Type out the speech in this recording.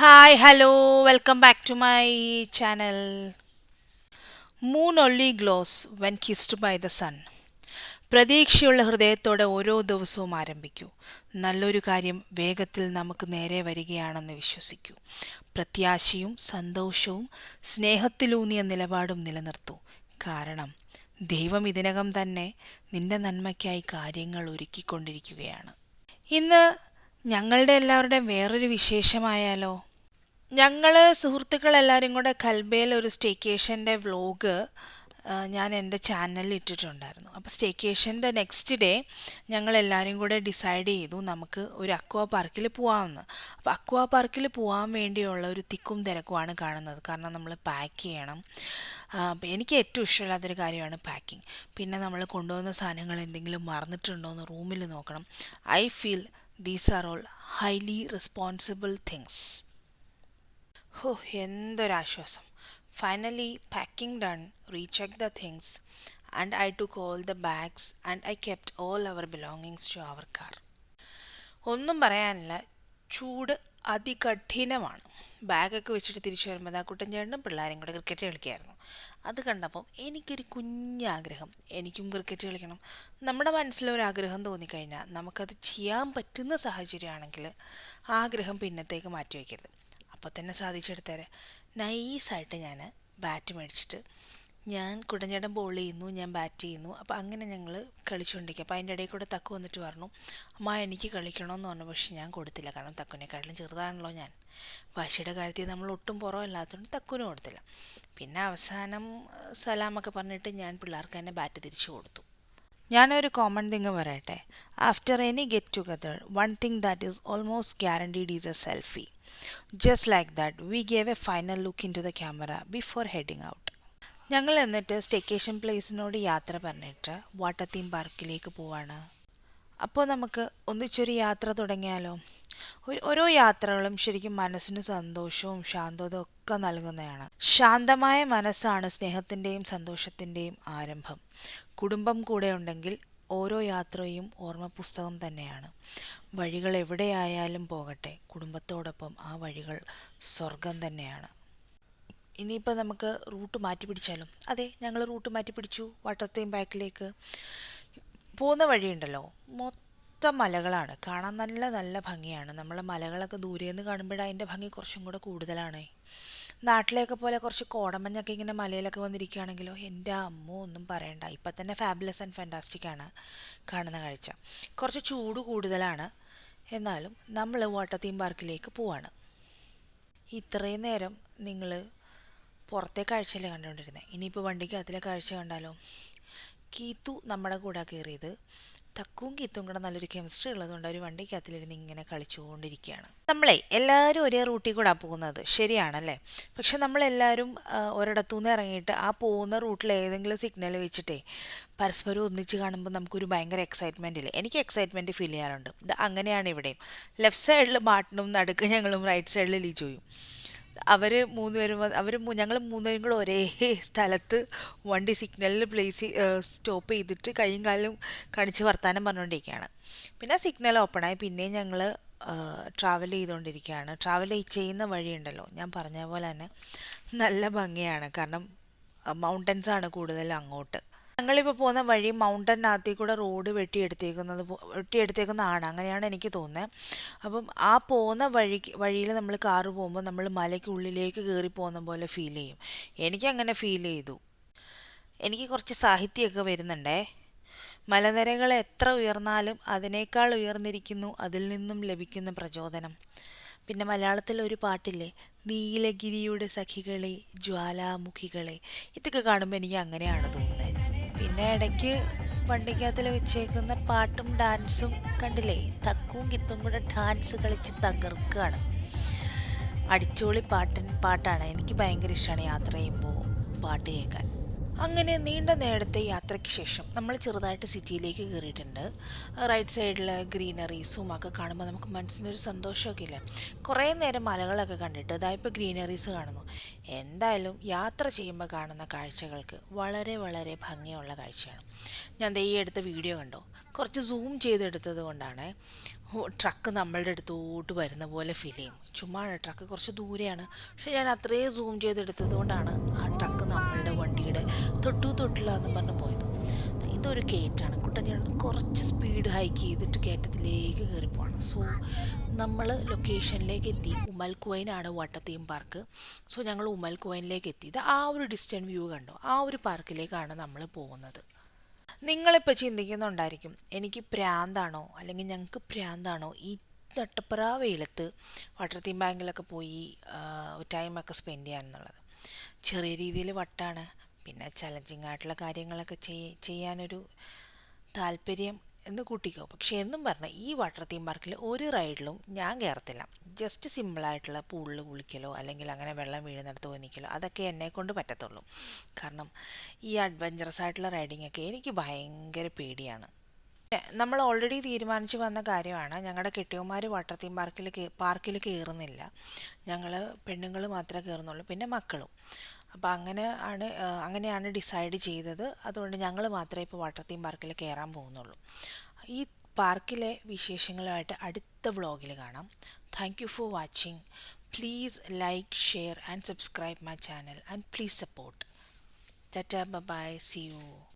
Hi hello welcome back to my channel moon only gloss when kissed by the sun പ്രതീക്ഷയുള്ള ഹൃദയത്തോടെ ഓരോ ദിവസവും ആരംഭിക്കൂ. നല്ലൊരു കാര്യം വേഗത്തിൽ നമുക്ക് നേരെ വരികയാണെന്ന് വിശ്വസിക്കൂ. പ്രത്യാശയും സന്തോഷവും സ്നേഹത്തിലൂന്നിയ നിലപാടും നിലനിർത്തൂ. കാരണം ദൈവം ഇതിനകം തന്നെ നിന്റെ നന്മയ്ക്കായി കാര്യങ്ങൾ ഒരുക്കിക്കൊണ്ടിരിക്കുകയാണ്. ഇന്ന് ഞങ്ങളുടെ എല്ലാവരുടെയും വേറൊരു വിശേഷമായാലോ? ഞങ്ങൾ സുഹൃത്തുക്കളെല്ലാവരും കൂടെ കൽബയിൽ ഒരു സ്റ്റേക്കേഷന്റെ വ്ലോഗ് ഞാൻ എന്റെ ചാനലിൽ ഇട്ടിട്ടുണ്ടായിരുന്നു. അപ്പോൾ സ്റ്റേക്കേഷന്റെ നെക്സ്റ്റ് ഡേ ഞങ്ങളെല്ലാവരും കൂടെ ഡിസൈഡ് ചെയ്തു നമുക്ക് ഒരു അക്വാ പാർക്കിൽ പോകാമെന്ന് അപ്പോൾ അക്വാ പാർക്കിൽ പോകാൻ വേണ്ടിയുള്ള ഒരു തിക്കും തിരക്കുമാണ് കാണുന്നത്. കാരണം നമ്മൾ പാക്ക് ചെയ്യണം. അപ്പോൾ എനിക്ക് ഏറ്റവും ഇഷ്ടമില്ലാത്തൊരു കാര്യമാണ് പാക്കിംഗ് പിന്നെ നമ്മൾ കൊണ്ടുവന്ന സാധനങ്ങൾ എന്തെങ്കിലും മറന്നിട്ടുണ്ടോ എന്ന് റൂമിൽ നോക്കണം. I feel these are all highly responsible things ഹോ എന്തൊരാശ്വാസം. Finally packing done recheck the things and I took all the bags and I kept all our belongings to our car ഒന്നും പറയാനില്ല. ചൂട് അതികഠിനമാണ്. ബാഗൊക്കെ വെച്ചിട്ട് തിരിച്ചു വരുമ്പോൾ ആ കുട്ടൻ ചേട്ടനും പിള്ളേരും കൂടെ ക്രിക്കറ്റ് കളിക്കുകയായിരുന്നു അത് കണ്ടപ്പോൾ എനിക്കൊരു കുഞ്ഞാഗ്രഹം. എനിക്കും ക്രിക്കറ്റ് കളിക്കണം. നമ്മുടെ മനസ്സിലൊരാഗ്രഹം തോന്നിക്കഴിഞ്ഞാൽ നമുക്കത് ചെയ്യാൻ പറ്റുന്ന സാഹചര്യമാണെങ്കിൽ ആഗ്രഹം പിന്നത്തേക്ക് മാറ്റി വയ്ക്കരുത് അപ്പോൾ തന്നെ സാധിച്ചെടുത്തേരെ. നൈസായിട്ട് ഞാൻ ബാറ്റ് മേടിച്ചിട്ട് ഞാൻ കുടഞ്ഞേടം ബോൾ ചെയ്യുന്നു ഞാൻ ബാറ്റ് ചെയ്യുന്നു. അപ്പോൾ അങ്ങനെ ഞങ്ങൾ കളിച്ചുകൊണ്ടിരിക്കുക. അപ്പോൾ അതിന്റെ ഇടയിൽ കൂടെ തക്കു വന്നിട്ട് പറഞ്ഞു അമ്മ എനിക്ക് കളിക്കണമെന്ന് പറഞ്ഞു. പക്ഷേ ഞാൻ കൊടുത്തില്ല. കാരണം തക്കുനെക്കാട്ടിലും ചെറുതാണല്ലോ ഞാൻ. വാശിയുടെ കാര്യത്തിൽ നമ്മൾ ഒട്ടും പുറമല്ലാത്തതുകൊണ്ട് തക്കുനും കൊടുത്തില്ല. പിന്നെ അവസാനം സലാമൊക്കെ പറഞ്ഞിട്ട് ഞാൻ പിള്ളേർക്ക് തന്നെ ബാറ്റ് തിരിച്ചു കൊടുത്തു. ഞാനൊരു കോമൺ തിങ് പറയട്ടെ. After any get together one thing that is almost guaranteed is a selfie just like that we gave a final look into the camera before heading out ഞങ്ങൾ എന്നിട്ട് സ്റ്റേക്കേഷൻ പ്ലേസിനോട് യാത്ര പറഞ്ഞിട്ട് water theme പാർക്കിലേക്ക് പോവാണ്. അപ്പോൾ നമുക്ക് ഒന്നിച്ചൊരു യാത്ര തുടങ്ങിയാലോ? ഓരോ യാത്രകളും ശരിക്കും മനസ്സിന് സന്തോഷവും ശാന്തതയും ഒക്കെ നൽകുന്നതാണ്. ശാന്തമായ മനസ്സാണ് സ്നേഹത്തിന്റെയും സന്തോഷത്തിന്റെയും ആരംഭം. കുടുംബം കൂടെ ഉണ്ടെങ്കിൽ ഓരോ യാത്രയും ഓർമ്മ പുസ്തകം തന്നെയാണ്. വഴികൾ എവിടെയായാലും പോകട്ടെ കുടുംബത്തോടൊപ്പം ആ വഴികൾ സ്വർഗം തന്നെയാണ്. ഇനിയിപ്പോൾ നമുക്ക് റൂട്ട് മാറ്റി പിടിച്ചാലും? അതെ ഞങ്ങൾ റൂട്ട് മാറ്റി പിടിച്ചു. വട്ടത്തെയും ബാക്കിലേക്ക് പോകുന്ന വഴിയുണ്ടല്ലോ. മൊത്തം മലകളാണ്. കാണാൻ നല്ല നല്ല ഭംഗിയാണ്. നമ്മൾ മലകളൊക്കെ ദൂരെ നിന്ന് കാണുമ്പോൾ അതിന്റെ ഭംഗി കുറച്ചും കൂടെ കൂടുതലാണ്. നാട്ടിലെയൊക്കെ പോലെ കുറച്ച് കോടമഞ്ഞൊക്കെ ഇങ്ങനെ മലയിലൊക്കെ വന്നിരിക്കുകയാണെങ്കിലോ എന്റെ അമ്മ ഒന്നും പറയണ്ട. ഇപ്പം തന്നെ ഫാബുലസ് ആൻഡ് ഫാന്റാസ്റ്റിക് ആണ് കാണുന്ന കാഴ്ച. കുറച്ച് ചൂട് കൂടുതലാണ്. എന്നാലും നമ്മൾ വാട്ടർ തീം പാർക്കിലേക്ക് പോവാണ്. ഇത്രയും നേരം നിങ്ങൾ പുറത്തെ കാഴ്ചയല്ലേ കണ്ടുകൊണ്ടിരുന്നത് ഇനിയിപ്പോൾ വണ്ടിക്ക് അതിലെ കാഴ്ച കണ്ടാലോ? കീത്തു നമ്മുടെ കൂടെ കയറിയത്. തക്കും കീത്തും കൂടെ നല്ലൊരു കെമിസ്ട്രി ഉള്ളതുകൊണ്ട് അവർ വണ്ടിക്കകത്തിലിരുന്ന് ഇങ്ങനെ കളിച്ചുകൊണ്ടിരിക്കുകയാണ്. നമ്മളെ എല്ലാവരും ഒരേ റൂട്ടിൽ കൂടെ പോകുന്നത്. ശരിയാണല്ലേ? പക്ഷെ നമ്മളെല്ലാവരും ഒരിടത്തു നിന്ന് ഇറങ്ങിയിട്ട് ആ പോകുന്ന റൂട്ടിൽ ഏതെങ്കിലും സിഗ്നൽ വെച്ചിട്ടേ പരസ്പരം ഒന്നിച്ച് കാണുമ്പോൾ നമുക്കൊരു ഭയങ്കര എക്സൈറ്റ്മെന്റ് ഇല്ലേ? എനിക്ക് എക്സൈറ്റ്മെന്റ് ഫീൽ ചെയ്യാറുണ്ട്. അങ്ങനെയാണ് ഇവിടെയും. ലെഫ്റ്റ് സൈഡിൽ മാട്ടനും നടുക്ക് ഞങ്ങളും റൈറ്റ് സൈഡിൽ ലിജോയും. അവർ മൂന്ന് പേരും അവർ ഞങ്ങൾ മൂന്നുപേരും കൂടെ ഒരേ സ്ഥലത്ത് വണ്ടി സിഗ്നലിൽ പ്ലേസ് സ്റ്റോപ്പ് ചെയ്തിട്ട് കൈയും കാലും കാണിച്ച് വർത്താനം പറഞ്ഞുകൊണ്ടിരിക്കുകയാണ് പിന്നെ സിഗ്നൽ ഓപ്പണായി പിന്നെയും ഞങ്ങൾ ട്രാവൽ ചെയ്തുകൊണ്ടിരിക്കുകയാണ് ട്രാവൽ ചെയ്യുന്ന വഴിയുണ്ടല്ലോ. ഞാൻ പറഞ്ഞ പോലെ തന്നെ നല്ല ഭംഗിയാണ്. കാരണം മൗണ്ടൻസ് ആണ് കൂടുതലും അങ്ങോട്ട്. ഞങ്ങളിപ്പോൾ പോകുന്ന വഴി മൗണ്ടനകത്തിൽ കൂടെ റോഡ് വെട്ടിയെടുത്തേക്കുന്നത് വെട്ടിയെടുത്തേക്കുന്നതാണ്. അങ്ങനെയാണ് എനിക്ക് തോന്നുന്നത് അപ്പം ആ പോകുന്ന വഴി വഴിയിൽ നമ്മൾ കാറ് പോകുമ്പോൾ നമ്മൾ മലയ്ക്കുള്ളിലേക്ക് കയറി പോകുന്ന പോലെ ഫീൽ ചെയ്യും. എനിക്കങ്ങനെ ഫീൽ ചെയ്തു. എനിക്ക് കുറച്ച് സാഹിത്യമൊക്കെ വരുന്നുണ്ടേ. മലനിരകൾ എത്ര ഉയർന്നാലും അതിനേക്കാൾ ഉയർന്നിരിക്കുന്നു അതിൽ നിന്നും ലഭിക്കുന്ന പ്രചോദനം. പിന്നെ മലയാളത്തിൽ ഒരു പാട്ടില്ലേ നീലഗിരിയുടെ സഖികളെ ജ്വാലാമുഖികളെ ഇതൊക്കെ കാണുമ്പോൾ എനിക്ക് അങ്ങനെയാണ് തോന്നുന്നത്. പിന്നെ ഇടയ്ക്ക് വണ്ടിക്കകത്തിൽ വെച്ചേക്കുന്ന പാട്ടും ഡാൻസും കണ്ടില്ലേ? തക്കും കിത്തും കൂടെ ഡാൻസ് കളിച്ച് തകർക്കുകയാണ് അടിച്ചോളി പാട്ടൻ പാട്ടാണ്. എനിക്ക് ഭയങ്കര ഇഷ്ടമാണ് യാത്ര ചെയ്യുമ്പോൾ പാട്ട് കേൾക്കാൻ. അങ്ങനെ നീണ്ട നേരത്തെ യാത്രയ്ക്ക് ശേഷം നമ്മൾ ചെറുതായിട്ട് സിറ്റിയിലേക്ക് കയറിയിട്ടുണ്ട്. റൈറ്റ് സൈഡിൽ ഗ്രീനറീസും ഒക്കെ കാണുമ്പോൾ നമുക്ക് മനസ്സിനൊരു സന്തോഷമൊക്കെ ഇല്ല? കുറേ നേരം മലകളൊക്കെ കണ്ടിട്ട് ഇതായിപ്പോൾ ഗ്രീനറീസ് കാണുന്നു. എന്തായാലും യാത്ര ചെയ്യുമ്പോൾ കാണുന്ന കാഴ്ചകൾക്ക് വളരെ വളരെ ഭംഗിയുള്ള കാഴ്ചയാണ്. ഞാൻ ദേ ഈ എടുത്ത വീഡിയോ കണ്ടോ? കുറച്ച് സൂം ചെയ്തെടുത്തത് കൊണ്ടാണ്. ട്രക്ക് നമ്മളുടെ അടുത്തോട്ട് വരുന്ന പോലെ ഫീൽ ചെയ്യും. ചുമ്മാ ട്രക്ക് കുറച്ച് ദൂരെയാണ്. പക്ഷെ ഞാൻ അത്രയും സൂം ചെയ്തെടുത്തത് കൊണ്ടാണ് ആ ട്രക്ക് നമ്മളുടെ വണ്ടിയുടെ തൊട്ടു തൊട്ടില്ല എന്ന് പറഞ്ഞ് പോയത്. ഇതൊരു കയറ്റാണ് കുട്ടഞ്ചേട്ടൻ കുറച്ച് സ്പീഡ് ഹൈക്ക് ചെയ്തിട്ട് കയറ്റത്തിലേക്ക് കയറി പോവാണ് സോ നമ്മൾ ലൊക്കേഷനിലേക്ക് എത്തി. ഉമൽ കുവൈനാണ് വാട്ടർ തീം പാർക്ക് സോ ഞങ്ങൾ ഉമൽ കുവൈനിലേക്ക് എത്തി ഇത് ആ ഒരു ഡിസ്റ്റന്റ് വ്യൂ കണ്ടോ. ആ ഒരു പാർക്കിലേക്കാണ് നമ്മൾ പോകുന്നത്. നിങ്ങളിപ്പോൾ ചിന്തിക്കുന്നുണ്ടായിരിക്കും എനിക്ക് പ്രാന്താണോ? അല്ലെങ്കിൽ ഞങ്ങൾക്ക് പ്രാന്താണോ? ഈ നട്ടപ്പറ വെയിലത്ത് വാട്ടർ തീം ബാങ്കിലൊക്കെ പോയി ടൈമൊക്കെ സ്പെൻഡ് ചെയ്യാനെന്നുള്ളത് ചെറിയ രീതിയിൽ വട്ടാണ്. പിന്നെ ചലഞ്ചിങ് ആയിട്ടുള്ള കാര്യങ്ങളൊക്കെ ചെയ് ചെയ്യാനൊരു താല്പര്യം എന്ന് കൂട്ടിക്കോ. പക്ഷേ എന്നും പറഞ്ഞാൽ ഈ വാട്ടർ തീം പാർക്കിൽ ഒരു റൈഡിലും ഞാൻ കയറത്തില്ല ജസ്റ്റ് സിമ്പിളായിട്ടുള്ള പൂളിൽ കുളിക്കലോ അല്ലെങ്കിൽ അങ്ങനെ വെള്ളം വീഴുന്നിടത്ത് പോയി നിൽക്കലോ അതൊക്കെ എന്നെ കൊണ്ട് പറ്റത്തുള്ളൂ. കാരണം ഈ അഡ്വഞ്ചറസ് ആയിട്ടുള്ള റൈഡിങ്ങൊക്കെ എനിക്ക് ഭയങ്കര പേടിയാണ്. നമ്മൾ ഓൾറെഡി തീരുമാനിച്ചു വന്ന കാര്യമാണ്. ഞങ്ങളുടെ കെട്ടിയന്മാർ വാട്ടർ തീം പാർക്കിൽ പാർക്കിൽ കയറുന്നില്ല ഞങ്ങൾ പെണ്ണുങ്ങൾ മാത്രമേ കയറുന്നുള്ളൂ പിന്നെ മക്കളും. അപ്പോൾ അങ്ങനെ ആണ് അങ്ങനെയാണ് ഡിസൈഡ് ചെയ്തത്. അതുകൊണ്ട് ഞങ്ങൾ മാത്രമേ ഇപ്പോൾ വാട്ടർ തീം പാർക്കിൽ കയറാൻ പോകുന്നുള്ളൂ. ഈ പാർക്കിലെ വിശേഷങ്ങളുമായിട്ട് അടുത്ത വ്ളോഗിൽ കാണാം. Thank you for watching please like share and subscribe my channel and please support tata bye see you